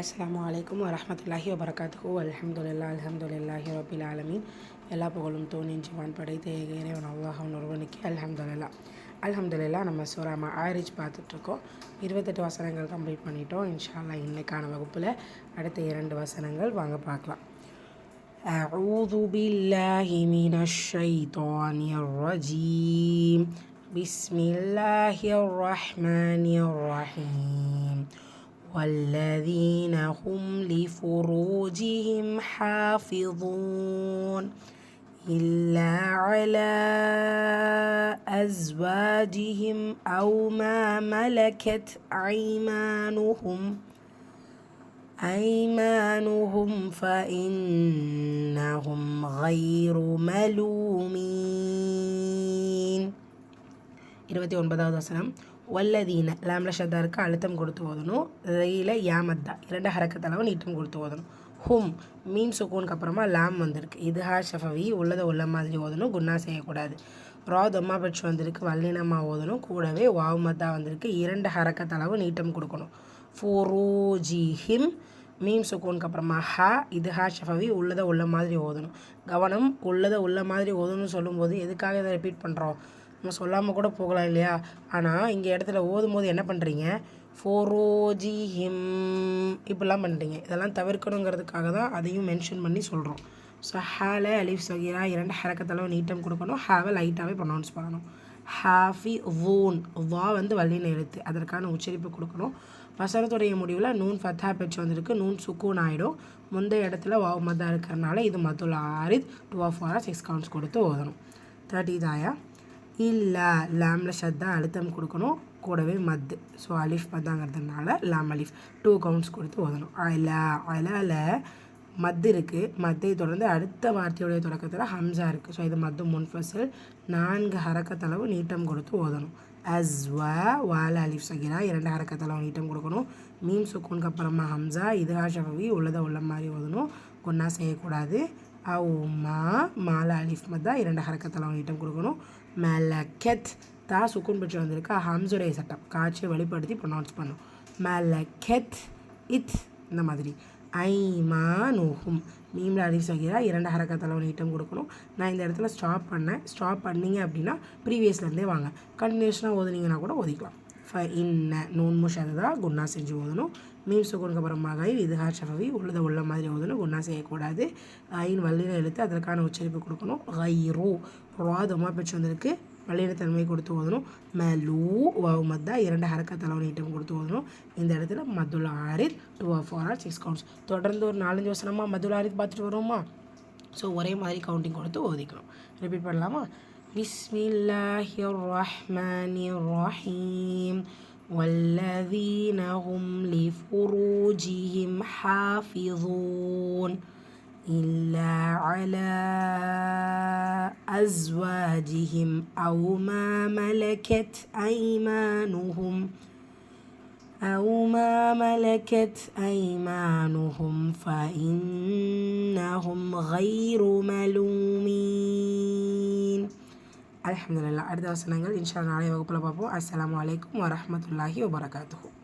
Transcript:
அஸ்லாம் வலைக்கம் வரமத்துல்லாஹி வபரகாத்து அலமதுல்லா அலமதுல்லாஹி ரபில் ஆலமீன் எல்லா புகழும் தோணின் ஜிவான் படைத்த இறைவன் அல்லாஹன் ஒருவனுக்கு அலமதுல்லா அலமதுல்லா நம்ம சூராமா ஆரிஜ் பார்த்துட்ருக்கோம் இருபத்தெட்டு வசனங்கள் கம்ப்ளீட் பண்ணிட்டோம் இன்ஷால்லா இன்னைக்கான வகுப்பில் அடுத்த இரண்டு வசனங்கள் வாங்க பார்க்கலாம் أعوذ بالله من الشيطان الرجيم بسم الله الرحمن الرحيم والذين هم لفروجهم حافظون إلا على أزواجهم أو ما ملكت أيمانهم أيمانهم فإنهم غير ملومين இருபத்தி ஒன்பதாவது வசனம் வல்லதீன. லாம்ல ஷத்தாருக்கு அழுத்தம் கொடுத்து ஓதணும். ரயில யாமத்தா. இரண்டு ஹரக்கத்தளவு நீட்டம் கொடுத்து ஓதணும். ஹும். மீம் சுக்கூனுக்கு அப்புறமா லாம் வந்திருக்கு. இது ஹா ஷஃபவி உள்ளதை உள்ள மாதிரி ஓதணும். குன்னா செய்யக்கூடாது. ரா தொம்மா பட்சி வந்திருக்கு. வல்லினமாக ஓதணும். கூடவே வாவ் மத்தா வந்திருக்கு. இரண்டு ஹரக்கத்தளவு நீட்டம் கொடுக்கணும். ஃபுரூஜி ஹிம் மீம் சுக்கூனுக்கு அப்புறமா ஹா. இது ஹா ஷஃபவி உள்ளதை உள்ள மாதிரி ஓதணும். கவனம் உள்ளதை உள்ள மாதிரி ஓதணும்னு சொல்லும்போது எதுக்காக இதை ரிப்பீட் பண்ணுறோம் நம்ம சொல்லாமல் கூட போகலாம் இல்லையா? ஆனால் இங்கே இடத்துல ஓதும் போது என்ன பண்ணுறீங்க ஃபோரோஜி ஹிம் இப்படிலாம் பண்ணுறீங்க இதெல்லாம் தவிர்க்கணுங்கிறதுக்காக தான் அதையும் மென்ஷன் பண்ணி சொல்கிறோம் ஸோ ஹேல அலிஃப் சகீரா இரண்டு ஹரக்கத்தளவு நீட்டம் கொடுக்கணும். ஹாவை லைட்டாகவே ப்ரொனவுன்ஸ் பண்ணணும். ஹாஃபி வூன் வா வந்து வல்லின எழுத்து அதற்கான உச்சரிப்பு கொடுக்கணும். வசனத்துடைய முடிவில் நூன் ஃபத்தா பெற்று வந்திருக்கு. நூன் சுக்கூன் ஆகிடும் முந்தைய இடத்துல வாவ் மதா இருக்கிறனால இது மதுல் ஆரித் two of or six counts கொடுத்து ஓதணும். தேர்ட்டி தாயா இல்லை லேமில் ஷத்தா அழுத்தம் கொடுக்கணும். கூடவே மத்து ஸோ அலிஃப் மத்தாங்கிறதுனால லேம் அலிஃப் டூ கவுண்ட்ஸ் கொடுத்து ஓதணும். அல அலால மத்து இருக்குது மத்தை தொடர்ந்து அடுத்த வார்த்தையுடைய தொடக்கத்தில் ஹம்சா இருக்குது ஸோ இது மத்து முன்ஃபசல் நான்கு ஹரக்கத்தளவு நீட்டம் கொடுத்து ஓதணும். அஸ் வ வால அலிஃப் சகிரா இரண்டு ஹரக்கத்தளவு நீட்டம் கொடுக்கணும். மீம் சுக்கூனுக்கு அப்புறமா ஹம்சா இதுஹா ஷஃபவி உள்ளதை உள்ள மாதிரி ஓதணும். ஒன்றா செய்யக்கூடாது. அவுமா மாலா அலிஃப் மத்தா இரண்டு ஹரக்கத்தளவு நீட்டம் கொடுக்கணும். மலக்கெத் தா சுக்குன் பெற்று வந்திருக்கா. ஹம்சுடைய சட்டம். காட்சியை வெளிப்படுத்தி ப்ரொனவுன்ஸ் பண்ணும். மலக்கெத் இத் இந்த மாதிரி. ஐமானுஹும் மீமில் அலிஃப் சகிரா இரண்டு ஹரக்கத்தளவு ஐட்டம் கொடுக்கணும். நான் இந்த இடத்துல ஸ்டாப் பண்ணேன். ஸ்டாப் பண்ணீங்க அப்படின்னா ப்ரீவியஸ்லேருந்தே வாங்க. கண்டினியூஷனாக ஓதுனீங்கன்னா கூட ஓதிக்கலாம். ஃப இன்ன நூன் முஷதா குன்னா செஞ்சு ஓதணும் மீம் சுகுனுக்கு அப்புறமாக இது ஹா ஷஃபவி உள்ளதை உள்ள மாதிரி ஓதணும் குன்னா செய்யக்கூடாது ஐன் வல்லின எழுத்து அதற்கான உச்சரிப்பு கொடுக்கணும் ரோ ராதமாக பெற்று வந்திருக்கு தன்மை கொடுத்து ஓதணும் மெலூ வவ் மத்தா இரண்டு ஹரக்க தலைவன் ஈட்டம் கொடுத்து ஓதணும் இந்த இடத்துல மதுல் ஆரித் two of four or six counts தொடர்ந்து ஒரு நாலஞ்சு வருஷமாக மதுல் ஆரித் பார்த்துட்டு வரோமா ஸோ ஒரே மாதிரி கவுண்டிங் கொடுத்து ஓதிக்கணும் ரிப்பீட் பண்ணலாமா بسم الله الرحمن الرحيم والذين هم لفروجهم حافظون إلا على أزواجهم أو ما ملكت أيمانهم أو ما ملكت أيمانهم فإنهم غير ملومين அலமதுல்லா அடுத்த வசனங்கள் இன்ஷா நாளைய வகுப்பில் பார்ப்போம் அஸ்லாம் வலைக்கம் வரமத்துல்லாஹி வபரகாத்து